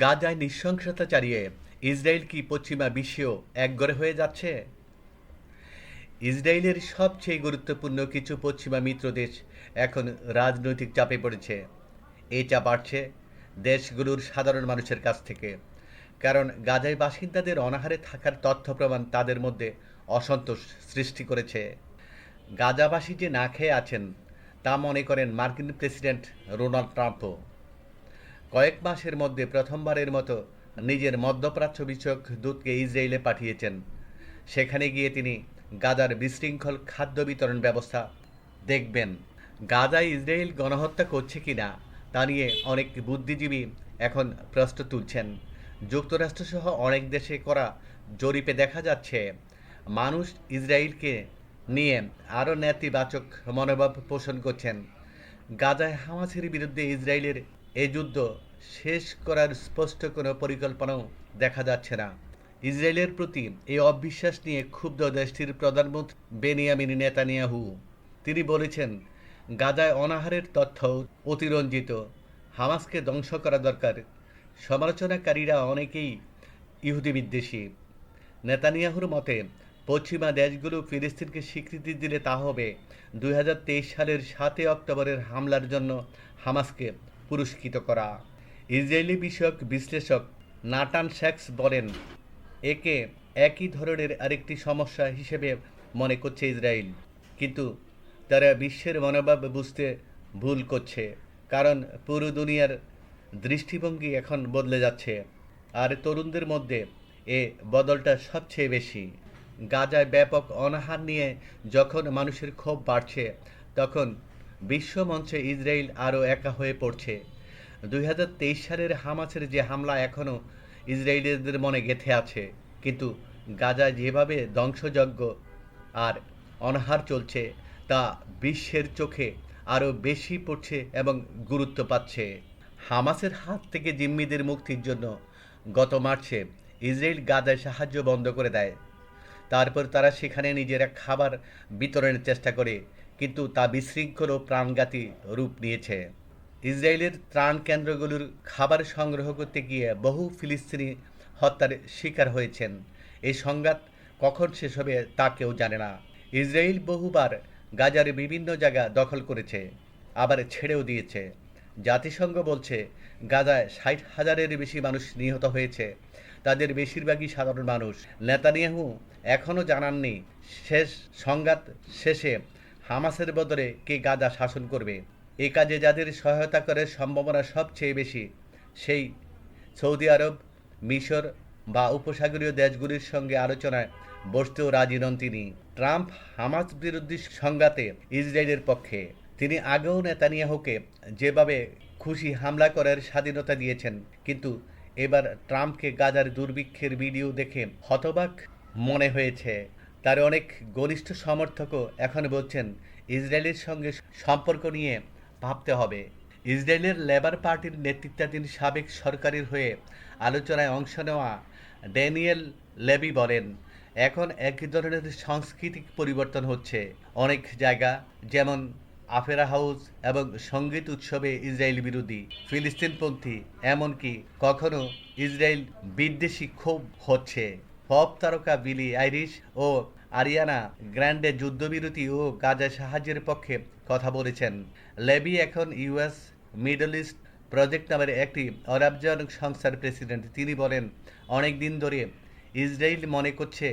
গাজায় নৃশংসতা চালিয়ে ইসরায়েল কি পশ্চিমা বিশ্বেও একগরে হয়ে যাচ্ছে? ইসরায়েলের সবচেয়ে গুরুত্বপূর্ণ কিছু পশ্চিমা মিত্র দেশ এখন রাজনৈতিক চাপে পড়েছে। এই চাপ আসছে দেশগুলোর সাধারণ মানুষের কাছ থেকে। কারণ গাজায় বাসিন্দাদের অনাহারে থাকার তথ্য প্রমাণ তাদের মধ্যে অসন্তোষ সৃষ্টি করেছে। গাজাবাসী যে না খেয়ে আছেন, তা মনে করেন মার্কিন প্রেসিডেন্ট ডোনাল্ড ট্রাম্পও। কয়েক মাসের মধ্যে প্রথমবারের মতো নিজের মধ্যপ্রাচ্য বিষয়ক দূতকে ইসরায়েলে পাঠিয়েছেন। সেখানে গিয়ে তিনি গাজার বিশৃঙ্খল খাদ্য বিতরণ ব্যবস্থা দেখবেন। গাজায় ইসরায়েল গণহত্যা করছে কিনা তা নিয়ে অনেক বুদ্ধিজীবী এখন প্রশ্ন তুলছেন। যুক্তরাষ্ট্রসহ অনেক দেশে করা জরিপে দেখা যাচ্ছে, মানুষ ইসরায়েলকে নিয়ে আরও নেতিবাচক মনোভাব পোষণ করছেন। গাজায় হামাসের বিরুদ্ধে ইসরায়েলের এই যুদ্ধ শেষ করার স্পষ্ট কোনো পরিকল্পনাও দেখা যাচ্ছে না। ইসরায়েলের প্রতি এই অবিশ্বাস নিয়ে ক্ষুব্ধ দেশটির প্রধানমন্ত্রী বেনিয়ামিন নেতানিয়াহু। তিনি বলেছেন, গাজায় অনাহারের তথ্য অতিরঞ্জিত। হামাসকে ধ্বংস করা দরকার। সমালোচনাকারীরা অনেকেই ইহুদি বিদ্বেষী। নেতানিয়াহুর মতে, পশ্চিমা দেশগুলো ফিলিস্তিনকে স্বীকৃতি দিলে তা হবে দুই হাজার তেইশ সালের সাতই অক্টোবরের হামলার জন্য হামাসকে পুরস্কৃত করা। ইসরায়েলি বিষয়ক বিশ্লেষক নাটান শ্যাক্স বলেন, একে একই ধরনের আরেকটি সমস্যা হিসেবে মনে করছে ইসরায়েল। কিন্তু তারা বিশ্বের মনোভাব বুঝতে ভুল করছে, কারণ পুরো দুনিয়ার দৃষ্টিভঙ্গি এখন বদলে যাচ্ছে। আর তরুণদের মধ্যে এ বদলটা সবচেয়ে বেশি। গাজায় ব্যাপক অনাহার নিয়ে যখন মানুষের ক্ষোভ বাড়ছে, তখন বিশ্বমঞ্চে ইসরায়েল আরও একা হয়ে পড়ছে। দুই হাজার তেইশ সালের হামাসের যে হামলা এখনও ইসরায়েলিদের মনে গেঁথে আছে। কিন্তু গাজায় যেভাবে ধ্বংসযজ্ঞ আর অনাহার চলছে, তা বিশ্বের চোখে আরও বেশি পড়ছে এবং গুরুত্ব পাচ্ছে। হামাসের হাত থেকে জিম্মিদের মুক্তির জন্য গত মার্চে ইসরায়েল গাজায় সাহায্য বন্ধ করে দেয়। তারপর তারা সেখানে নিজেরা খাবার বিতরণের চেষ্টা করে কিন্তু তা বিশৃঙ্খল ও প্রাণঘাতী রূপ নিয়েছে। ইসরায়েলের ত্রাণ কেন্দ্রগুলোর খাবার সংগ্রহ করতে গিয়ে বহু ফিলিস্তিনি হত্যার শিকার হয়েছেন। এই সংঘাত কখন শেষ হবে তা কেউ জানে না। ইসরায়েল বহুবার গাজার বিভিন্ন জায়গা দখল করেছে, আবার ছেড়েও দিয়েছে। জাতিসংঘ বলছে, গাজায় ষাট হাজারের বেশি মানুষ নিহত হয়েছে। তাদের বেশিরভাগই সাধারণ মানুষ। নেতানিয়াহু এখনও জানাননি, শেষ সংঘাত শেষে হামাসের বদলে কে গাজা শাসন করবে? এ কাজে যাদের সহায়তা করার সম্ভাবনা সবচেয়ে বেশি, সেই সৌদি আরব, মিশর বা উপসাগরীয় দেশগুলির সঙ্গে আলোচনায় বসতেও রাজি নন তিনি। ট্রাম্প হামাস বিরোধী সংঘাতে ইসরায়েলের পক্ষে। তিনি আগেও নেতানিয়াহুকে যেভাবে খুশি হামলা করার স্বাধীনতা দিয়েছেন, কিন্তু এবার ট্রাম্পকে গাজার দুর্ভিক্ষের ভিডিও দেখে হতবাক মনে হয়েছে। তার অনেক ঘনিষ্ঠ সমর্থকও এখন বলছেন, ইসরায়েলের সঙ্গে সম্পর্ক নিয়ে ভাবতে হবে। ইসরায়েলের লেবার পার্টির নেতৃত্বাধীন সাবেক সরকারের হয়ে আলোচনায় অংশ নেওয়া ড্যানিয়েল লেবি বলেন, এখন এক ধরনের সাংস্কৃতিক পরিবর্তন হচ্ছে। অনেক জায়গা, যেমন আফেরা হাউস এবং সংগীত উৎসবে ইসরায়েল বিরোধী, ফিলিস্তিনপন্থী, এমনকি কখনো ইসরায়েল বিদ্বেষী ক্ষোভ হচ্ছে। পপ তারকা বিলি আইরিশ ও আরিয়ানা গ্র্যান্ডে যুদ্ধবিরতি ও গাজা সাহায্যের পক্ষে কথা বলেছেন। লেবি এখন ইউএস, মিডল ইস্ট প্রজেক্ট নামের একটি অরাবজনক সংস্থার প্রেসিডেন্ট। তিনি বলেন, অনেক দিন ধরে ইসরায়েল মনে করছে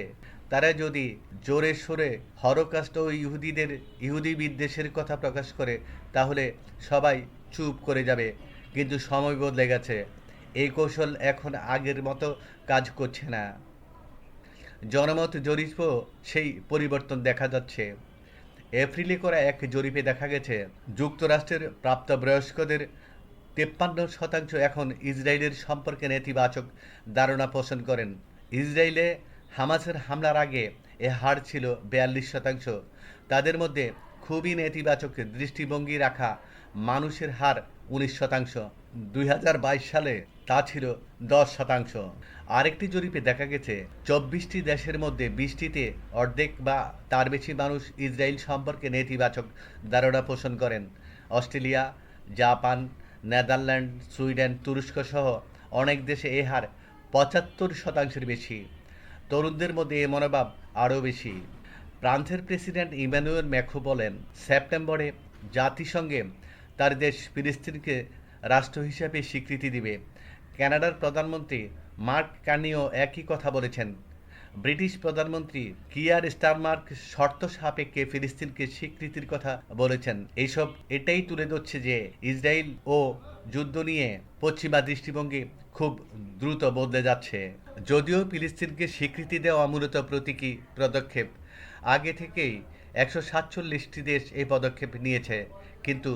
তারা যদি জোরে সোরে হরকাস্ট ও ইহুদিদের, ইহুদি বিদ্বেষের কথা প্রকাশ করে, তাহলে সবাই চুপ করে যাবে। কিন্তু সময় বদলে গেছে। এই কৌশল এখন আগের মতো কাজ করছে না। জনমত জরিপও সেই পরিবর্তন দেখা যাচ্ছে। এপ্রিলে করা এক জরিপে দেখা গেছে, যুক্তরাষ্ট্রের প্রাপ্তবয়স্কদের তেপ্পান্ন শতাংশ এখন ইসরায়েলের সম্পর্কে নেতিবাচক ধারণা পোষণ করেন। ইসরায়েলে হামাসের হামলার আগে এ হার ছিল বিয়াল্লিশ শতাংশ। তাদের মধ্যে খুবই নেতিবাচক দৃষ্টিভঙ্গি রাখা মানুষের হার উনিশ শতাংশ। দুই হাজার বাইশ সালে তা ছিল দশ শতাংশ। আরেকটি জরিপে দেখা গেছে, চব্বিশটি দেশের মধ্যে বিশটিতে অর্ধেক বা তার বেশি মানুষ ইসরায়েল সম্পর্কে নেতিবাচক ধারণা পোষণ করেন। অস্ট্রেলিয়া, জাপান, নেদারল্যান্ড, সুইডেন, তুরস্ক সহ অনেক দেশে এ হার পঁচাত্তর শতাংশের বেশি। তরুণদের মধ্যে এ মনোভাব আরও বেশি। ফ্রান্সের প্রেসিডেন্ট ইমানুয়েল ম্যাখো বলেন, সেপ্টেম্বরে জাতিসংঘে তার দেশ ফিলিস্তিনকে রাষ্ট্র হিসেবে স্বীকৃতি দিবে। কানাডার প্রধানমন্ত্রী মার্ক কার্নিও একই কথা বলেছেন। ব্রিটিশ প্রধানমন্ত্রী কিয়ার স্টারমার্ক শর্ত সাপেক্ষে ফিলিস্তিনকে স্বীকৃতির কথা বলেছেন। এইসব এটাই তুলে ধরছে যে ইসরায়েল ও যুদ্ধ নিয়ে পশ্চিমা দৃষ্টিভঙ্গি খুব দ্রুত বদলে যাচ্ছে। যদিও ফিলিস্তিনকে স্বীকৃতি দেওয়া মূলত প্রতীকী পদক্ষেপ, আগে থেকেই একশো সাতচল্লিশটি দেশ এই পদক্ষেপ নিয়েছে। কিন্তু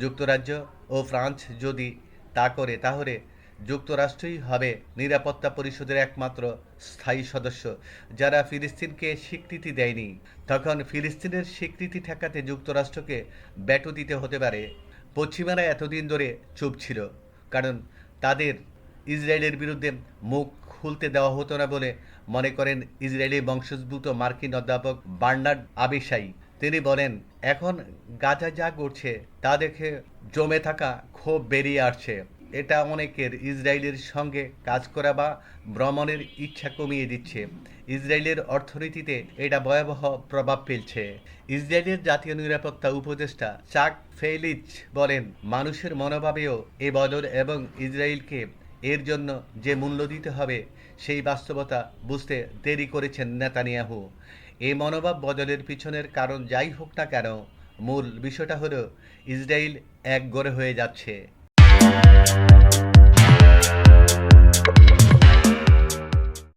যুক্তরাজ্য ও ফ্রান্স যদি তা করে, তাহলে যুক্তরাষ্ট্রই হবে নিরাপত্তা পরিষদের একমাত্র স্থায়ী সদস্য, যারা ফিলিস্তিনকে স্বীকৃতি দেয়নি। তখন ফিলিস্তিনের স্বীকৃতি ঠেকাতে যুক্তরাষ্ট্রকে ব্যাটো দিতে হতে পারে। পশ্চিমারা এতদিন ধরে চুপ ছিল, কারণ তাদের ইসরায়েলের বিরুদ্ধে মুখ খুলতে দেওয়া হতো না বলে মনে করেন ইসরায়েলি বংশোদ্ভূত মার্কিন অধ্যাপক বার্নার্ড আবিশাই। তিনি বলেন, এখন গাজা যা ঘটছে তা দেখে জমে থাকা ক্ষোভ বেরিয়ে আসছে। এটা অনেকের ইসরায়েলের সঙ্গে কাজ করা বা ভ্রমণের ইচ্ছা কমিয়ে দিচ্ছে। ইসরায়েলের অর্থনীতিতে এটা ভয়াবহ প্রভাব ফেলছে। ইসরায়েলের জাতীয় নিরাপত্তা উপদেষ্টা চাক ফেলিচ বলেন, মানুষের মনোভাবেও এ বদল এবং ইসরায়েলকে এর জন্য যে মূল্য দিতে হবে, সেই বাস্তবতা বুঝতে দেরি করেছেন নেতানিয়াহু। এই মনোভাব বদলের পিছনের কারণ যাই হোক না কেন, মূল বিষয়টা হলো, ইসরায়েল এক গড়ে হয়ে যাচ্ছে। Música